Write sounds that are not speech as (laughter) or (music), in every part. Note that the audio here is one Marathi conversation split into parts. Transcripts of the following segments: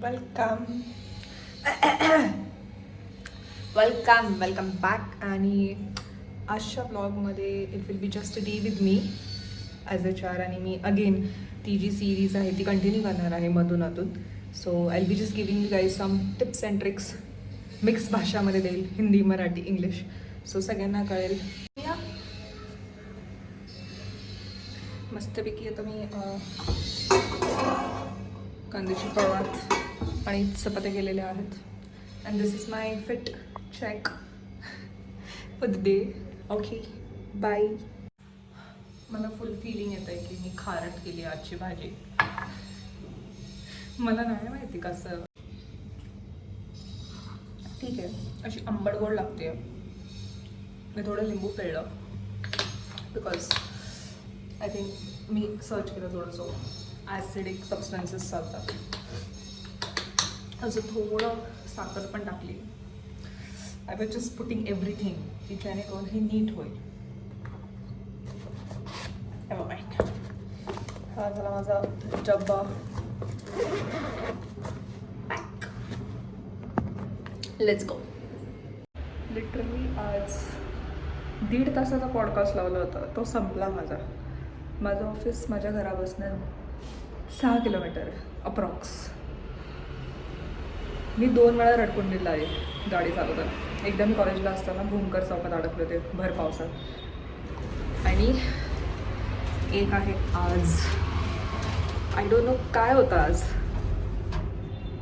वेलकम वेलकम वेलकम बॅक आणि आजच्या ब्लॉगमध्ये it will be just the with me as a चार आणि मी अगेन ती जी सिरीज आहे ती कंटिन्यू करणार आहे मधून अधून. So I be just giving you guys some tips and tricks mix भाषामध्ये देईल हिंदी मराठी इंग्लिश सो सगळ्यांना कळेल. या. मस्तपैकी आता मी कांद्याची पळवात आणि चपात्या केलेल्या आहेत. And this is my fit check for the day okay bye मला फुल फिलिंग येत आहे की मी खारट केली आजची भाजी. मला नाही माहिती कसं. ठीक आहे. अशी आंबट गोड लागते. मी थोडं लिंबू पिळलं. बिकॉज आय थिंक मी सर्च केलं थोडंसं. ॲसिडिक सबस्टन्सेस चालतात. असं थोडं साखर पण टाकली. I was just putting everything की जेणेकरून हे नीट होईल. हा झाला माझा डब्बा. लेट्स गो लिटरली आज दीड तासाचा पॉडकास्ट लावला होता. तो संपला माझा. माझं ऑफिस माझ्या घरापासून सहा किलोमीटर अप्रॉक्स मी दोन वेळा रडकून दिला आहे गाडी चालवताना. एकदा मी कॉलेजला असताना भूमकर चौकात अडकले होते भर पावसात. आणि एक आहे आज. आय डोंट नो काय होतं आज.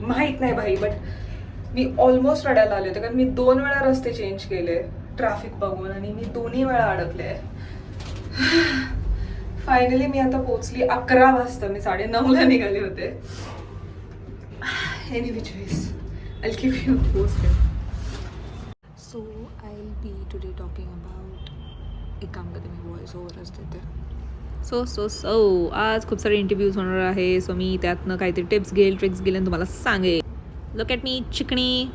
माहीत नाही भाई बट मी ऑलमोस्ट रडायला आले होते कारण मी दोन वेळा रस्ते चेंज केले ट्रॅफिक बघून आणि मी दोन्ही वेळा अडकले. फायनली मी आता पोचली अकरा वाजता मी साडे नऊला निघाले होते. Any which ways keep you posted so I will be today talking about एक काम करते मी व्हॉइस ओव्हरच देते सो सो सो आज खूप सारे इंटरव्ह्यूज होणार आहे. सो मी त्यातनं काहीतरी टिप्स घेईल ट्रिक्स घेईल आणि तुम्हाला सांगेल. लुक ॲट मी चिकणी.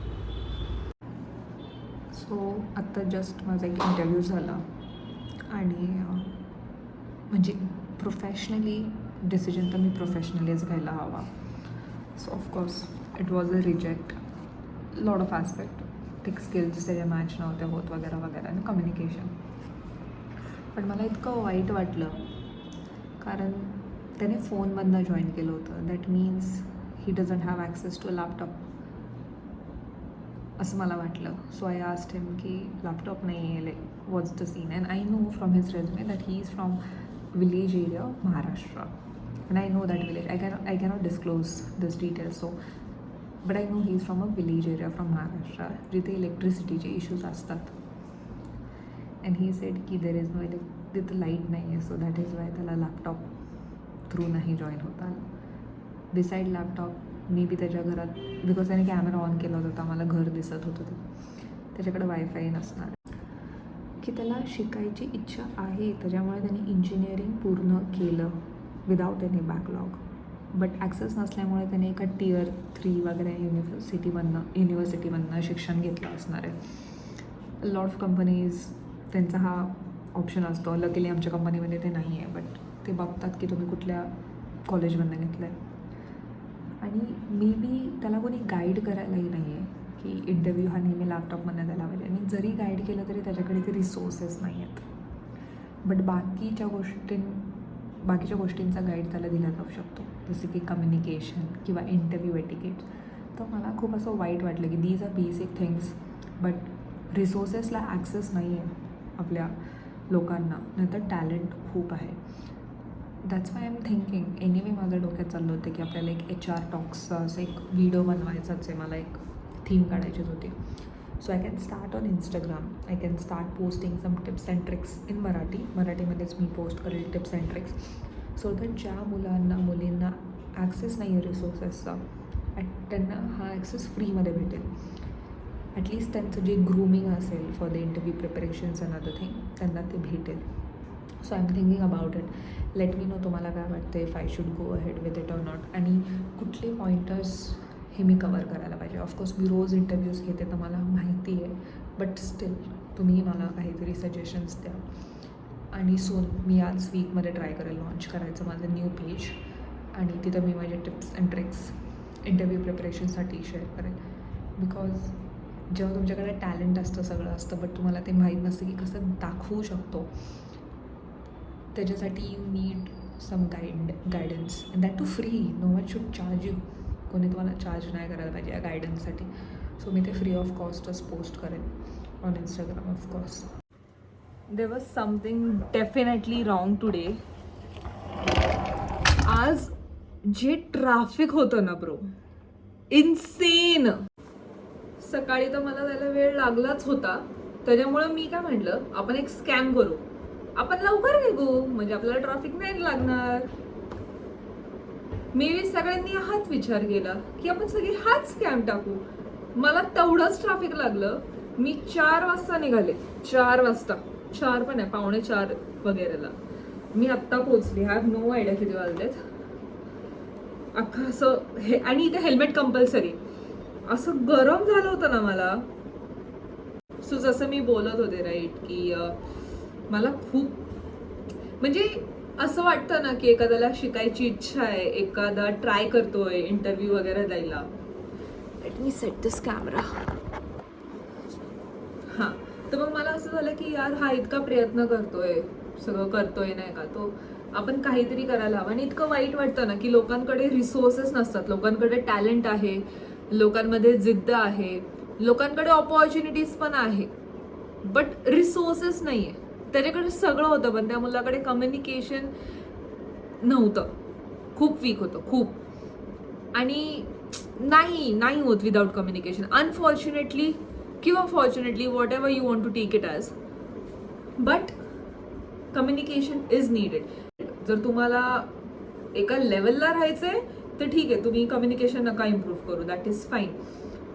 सो आत्ता जस्ट माझा एक इंटरव्ह्यू झाला. आणि म्हणजे प्रोफेशनली डिसिजन तर मी प्रोफेशनलीच घ्यायला हवा. So of course it was a reject lot of aspect tech skills त्याच्या मॅच नव्हत्या होत वगैरे वगैरे आणि कम्युनिकेशन पण मला इतकं वाईट वाटलं. कारण त्याने फोनमधनं जॉईन केलं होतं. That means he doesn't have access to laptop असं मला वाटलं. सो आय आस्ट हिम की लॅपटॉप नाही आहे like what's the scene and I know from his resume that he is from village area Maharashtra and I know that village I can I cannot disclose this details so but I know he is from a village area from Maharashtra जिथे इलेक्ट्रिसिटीचे इश्यूज असतात. अँड ही सेड की देर इज नो इलेक् तिथं लाइट नाही आहे सो दॅट इज वाय त्याला लॅपटॉप थ्रू नाही जॉईन होता डिसाईड बिसाईड लॅपटॉप मी बी त्याच्या घरात बिकॉज त्याने कॅमेरा ऑन केला होता तर आम्हाला घर दिसत होतं ते. त्याच्याकडे वायफाय नसणार. की त्याला शिकायची इच्छा आहे त्याच्यामुळे त्याने इंजिनिअरिंग पूर्ण केलं without any backlog but access नसल्यामुळे त्याने एका टिअर थ्री वगैरे युनिव्हर्सिटीमधनं युनिव्हर्सिटीमधनं शिक्षण घेतलं असणार आहे. लॉट ऑफ कंपनीज त्यांचा हा ऑप्शन असतो. लकीली आमच्या कंपनीमध्ये ते नाही आहे बट ते बघतात की तुम्ही कुठल्या कॉलेजमधनं घेतलं आहे आणि मे बी त्याला कोणी गाईड करायलाही नाही आहे की इंटरव्ह्यू हा नेहमी लॅपटॉपमधनं द्यायला पाहिजे. आणि जरी गाईड केलं तरी त्याच्याकडे ते रिसोर्सेस नाही आहेत बट बाकीच्या गोष्टीं बाकीच्या गोष्टींचा गाईड त्याला दिला जाऊ शकतो. जसे की कम्युनिकेशन किंवा इंटरव्ह्यू एटिकेट तर मला खूप असं वाईट वाटलं की these are basic things but रिसोर्सेसला access नाही आहे आपल्या लोकांना. नाहीतर टॅलेंट खूप आहे. That's why I'm thinking anyway माझं डोक्यात चाललं होतं की आपल्याला एक एच आर टॉक्सचा असं एक व्हिडिओ बनवायचाच आहे. मला एक थीम काढायचीच होती. So I can start on Instagram I can start posting some tips and tricks in Marathi मराठीमध्येच मी पोस्ट करेल tips and tricks so that ज्या मुलांना मुलींना ॲक्सेस नाही आहे रिसोर्सेसचा ॲट त्यांना हा ॲक्सेस फ्रीमध्ये भेटेल ॲटलीस्ट त्यांचं जे ग्रूमिंग असेल for the interview preparations and other thing त्यांना ते भेटेल. So I am thinking about it let me know तुम्हाला काय वाटतं if I should go ahead with it or not आणि कुठले पॉइंटर्स हे मी कवर करायला पाहिजे. ऑफकोर्स मी रोज इंटरव्ह्यूज घेते तर मला माहिती आहे. बट स्टील तुम्ही मला काहीतरी सजेशन्स द्या. आणि सोन मी आज वीकमध्ये ट्राय करेल लॉन्च करायचं माझं न्यू पेज आणि तिथं मी माझे टिप्स अँड ट्रिक्स इंटरव्ह्यू प्रिपरेशनसाठी शेअर करेन बिकॉज जेव्हा तुमच्याकडे टॅलेंट असतं सगळं असतं बट तुम्हाला ते माहीत नसतं की कसं दाखवू शकतो. त्याच्यासाठी you need some guide guidance and that too free no one should charge you कोणी तुम्हाला चार्ज नाही करायला पाहिजे या गायडन्ससाठी सो मी ते फ्री ऑफ कॉस्टच पोस्ट करेन on Instagram of course they was something definitely wrong today आज जे ट्रॅफिक होतं ना ब्रो इन्सेन सकाळी तर मला त्याला वेळ लागलाच होता. त्याच्यामुळं मी काय म्हटलं आपण एक स्कॅम करू. आपण लवकर निघू. म्हणजे आपल्याला ट्रॅफिक नाही लागणार. मी सगळ्यांनी हाच विचार केला की आपण सगळे हाच कॅम्प टाकू. मला तेवढंच ट्रॅफिक लागलं. मी चार वाजता निघाले. चार वाजता. चार पण आहे पावणे चार वगैरेला. मी आत्ता पोचली हॅव नो आयडिया किती वाजलेत. अख्खं असं हे आणि इथे हेल्मेट कंपल्सरी असं गरम झालं होतं ना मला. सो जसं मी बोलत होते राईट की मला खूप म्हणजे असं वाटतं ना की एखाद्याला शिकायची इच्छा आहे एखादा ट्राय करतोय इंटरव्ह्यू वगैरे द्यायला. Let me set this camera हां. तर मग मला असं झालं की यार हा इतका प्रयत्न करतोय सगळं करतोय नाही का? तो आपण काहीतरी करायला हवं. आणि इतकं वाईट वाटतं ना की लोकांकडे रिसोर्सेस नसतात. लोकांकडे टॅलेंट आहे लोकांमध्ये जिद्द आहे लोकांकडे ऑपॉर्च्युनिटीज पण आहे. बट रिसोर्सेस नाही आहे त्याच्याकडे सगळं होतं पण त्या मुलाकडे कम्युनिकेशन नव्हतं. खूप वीक होतं खूप. आणि नाही नाही होत विदाऊट कम्युनिकेशन अनफॉर्च्युनेटली किंवा fortunately whatever you want to take it as but communication is needed जर तुम्हाला एका लेवलला राहायचं आहे तर ठीक आहे तुम्ही कम्युनिकेशन नका इम्प्रूव्ह करू. दॅट इज फाईन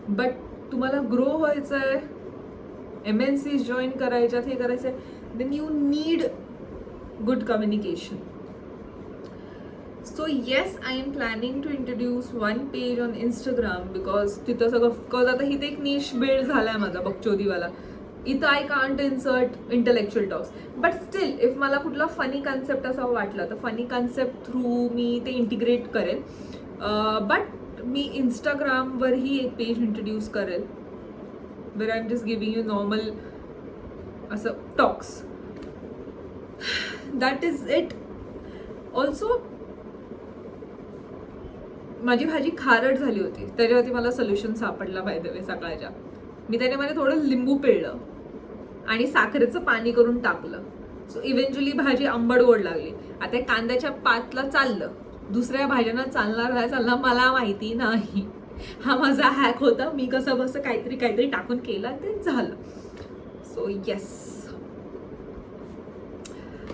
बट तुम्हाला ग्रो व्हायचं आहे एम एन सीज जॉईन करायच्यात हे करायचं आहे then you need good communication so yes I am planning to introduce one page on Instagram because तिथं सगळं बिकॉज आता इथे एक निश बिल्ड झाला आहे माझा बकचोदीवाला इथं I can't insert intellectual talks but still if मला कुठला फनी कन्सेप्ट असा वाटला तर फनी कन्सेप्ट थ्रू मी ते इंटिग्रेट करेन बट मी इंस्टाग्रामवरही एक पेज इंट्रोड्यूस करेल. Where I am just giving you normal असं talks. That is it also माझी भाजी खारट झाली होती. त्याच्यावरती मला सोल्युशन सापडला पाहिजे वे सकाळच्या. मी त्याच्यामध्ये थोडं लिंबू पिळलं आणि साखरेचं पाणी करून टाकलं. सो इव्हेंच्युअली भाजी आंबट गोड लागली. आता कांद्याच्या पातला चाललं. दुसऱ्या भाज्यांना चालणार काय चालणार मला माहिती नाही. हा माझा हॅक होता. मी कसं बसं काहीतरी काहीतरी टाकून केला ते झालं. सो येस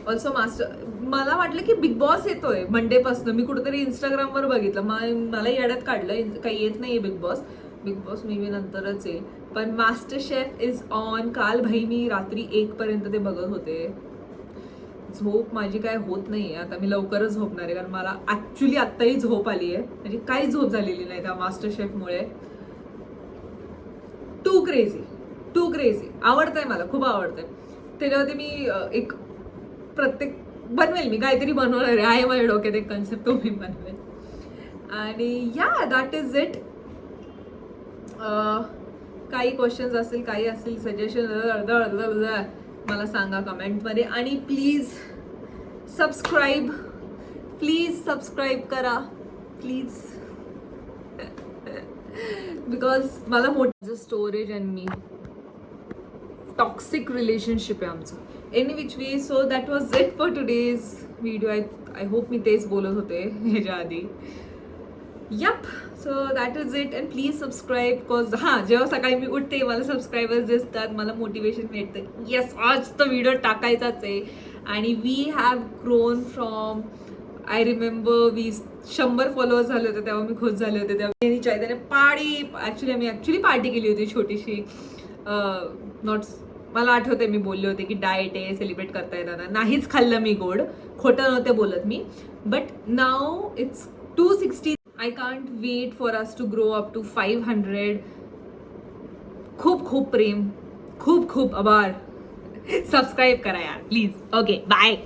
ऑल्सो मास्टर मला वाटलं की बिग बॉस येतोय मंडेपासून मी कुठेतरी इंस्टाग्रामवर बघितलं. मला येड्यात काढलं. काही येत नाही Bigg Boss Bigg Boss may be नंतरच येईल पण मास्टर शेफ इज ऑन काल भाई मी रात्री एकपर्यंत ते बघत होते. झोप माझी काय होत नाही आता मी लवकरच झोपणार आहे. कारण मला ॲक्च्युली आत्ताही झोप आली आहे. म्हणजे काही झोप झालेली नाही त्या मास्टर शेफमुळे टू क्रेझी टू क्रेझी आवडतंय मला खूप आवडतंय. त्याच्यावरती मी एक प्रत्येक बनवेल मी काहीतरी बनवणार आहे. आहे माझ्या डोक्यात एक कन्सेप्ट तो मी बनवेल. आणि या दॅट इज इट काही क्वेश्चन्स असतील काही असतील सजेशन अर्धा अर्धा अर्धा मला सांगा कमेंटमध्ये आणि प्लीज सबस्क्राईब प्लीज सबस्क्राईब करा. प्लीज बिकॉज (laughs) मला मोठं स्टोरेज अँड मी टॉक्सिक रिलेशनशिप आहे आमचं. Any which way so that was it for today's video I I hope मी तेच बोलत होते ह्याच्या आधी. Yup so that is it and please subscribe because हां जेव्हा सकाळी मी उठते मला सबस्क्रायबर्स दिसतात मला मोटिवेशन मिळतं येस आज तर व्हिडिओ टाकायचाच आहे. आणि we have grown from I remember we शंभर फॉलोअर्स झाले होते तेव्हा मी खुश झाले होते. तेव्हा मी त्याने पाडी ॲक्च्युली आम्ही ॲक्च्युली पार्टी केली होती छोटीशी. Uh, नॉट मला आठवते मी बोलले होते की डाएट आहे सेलिब्रेट करता येताना नाहीच खाल्लं मी गोड. खोटं नव्हते बोलत मी. But now it's two sixty I can't wait for us to grow up to five hundred खूप खूप प्रेम. खूप खूप आभार. (laughs) सबस्क्राईब करा यार प्लीज ओके बाय